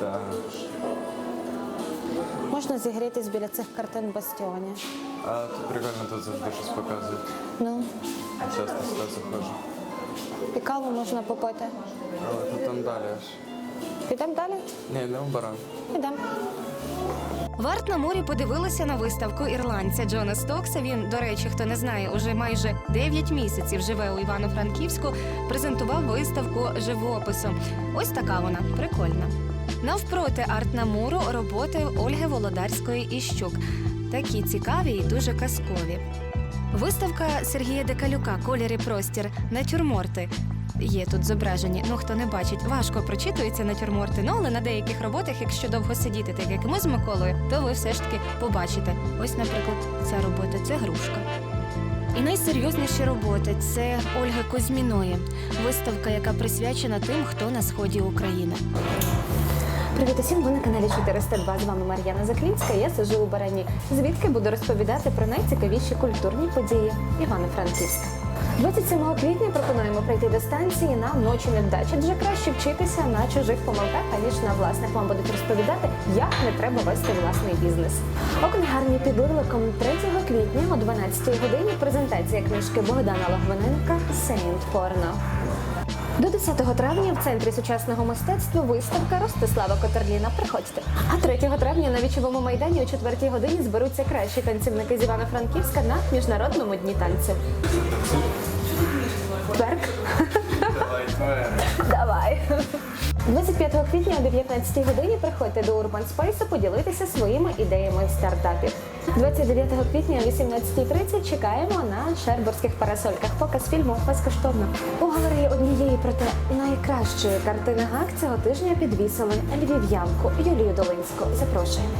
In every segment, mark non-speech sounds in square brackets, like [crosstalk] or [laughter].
Так. Можна зігрітись біля цих картин бастіоні. А тут прикольно тут завжди щось показують. Ну, Часто сюди заходжу. і каву можна попити. Але тут там далі аж. Підемо далі? Ні, йдемо в баран. Підемо. В арт на морі подивилися на виставку ірландця Джона Стокса. Він, до речі, хто не знає, уже майже 9 місяців живе у Івано-Франківську. Презентував виставку живопису. Ось така вона прикольна. Навпроти арт на муру роботи Ольги Володарської і Щук. Такі цікаві і дуже казкові. Виставка Сергія Декалюка Колір і простір натюрморти. Є тут зображені. Ну хто не бачить, важко прочитуються натюрморти. Ну але на деяких роботах, якщо довго сидіти, так як ми з Миколою, то ви все ж таки побачите. Ось, наприклад, ця робота це грушка. І найсерйозніші роботи це Ольги Кузьміної, виставка, яка присвячена тим, хто на сході України. Привіт усім, ви на каналі 402. З вами Мар'яна Заклінська. Я сижу у Барані, звідки буду розповідати про найцікавіші культурні події Івано-Франківська. 27 квітня пропонуємо прийти до станції на ночі невдачі. Дуже краще вчитися на чужих помилках, аніж на власних. Вам будуть розповідати, як не треба вести власний бізнес. У книгарні під Орликом 3 квітня о 12 годині презентація книжки Богдана Логвиненка Сейнт Порно. До 10 травня в центрі сучасного мистецтва виставка Ростислава Котерліна. Приходьте. А 3 травня на вічовому майдані о 4 годині зберуться кращі танцівники з Івано-Франківська на міжнародному дні танців. Тверк? [laughs] Давай. 25 квітня о 19 годині приходьте до Urban Space поділитися своїми ідеями стартапів. 29 квітня о 18.30 чекаємо на Шербурзьких парасольках. Показ фільму безкоштовно. У галереї однієї проте найкращої картини ГАК цього тижня підвісили львів'янку Юлію Долинську. Запрошуємо.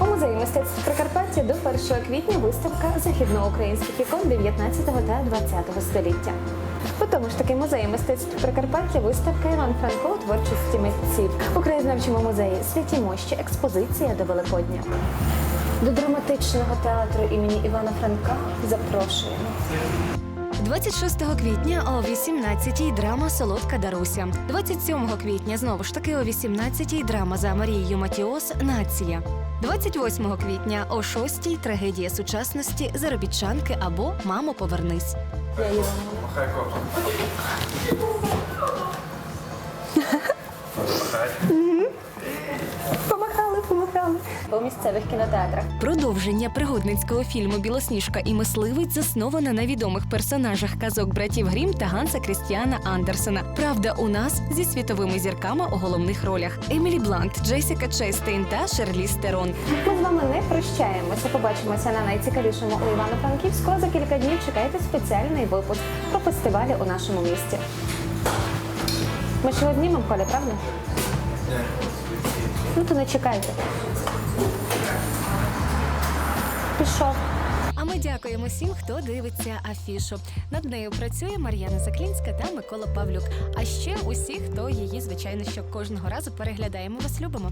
У музеї мистецтв Прикарпаття до 1 квітня виставка західноукраїнських ікон 19 та 20 століття. У тому ж таки музеї мистецтв Прикарпаття виставка Іван Франко у творчості митців. У краєзнавчому музеї Святі Мощі експозиція до Великодня. До драматичного театру імені Івана Франка запрошуємо. 26 квітня о 18-й драма Солодка Даруся. 27 квітня знову ж таки о 18-й драма за Марією Матіос Нація. 28 квітня о 6-й трагедія сучасності заробітчанки або Мамо, повернись. Я місцевих кінотеатрах. Продовження пригодницького фільму Білосніжка і мисливець засноване на відомих персонажах казок братів Грім та Ганса Крістіана Андерсена. Правда, у нас зі світовими зірками у головних ролях Емілі Блант, Джесіка Честейн та Шерлі Стерон. Ми з вами не прощаємося. Побачимося на найцікавішому у Івано-Франківську. За кілька днів чекайте спеціальний випуск про фестивалі у нашому місті. Ми ще одні Коля, правда? Ну то не чекайте. Пішов. А ми дякуємо всім, хто дивиться афішу. Над нею працює Мар'яна Заклінська та Микола Павлюк. А ще усі, хто її, звичайно, що кожного разу переглядаємо, вас любимо.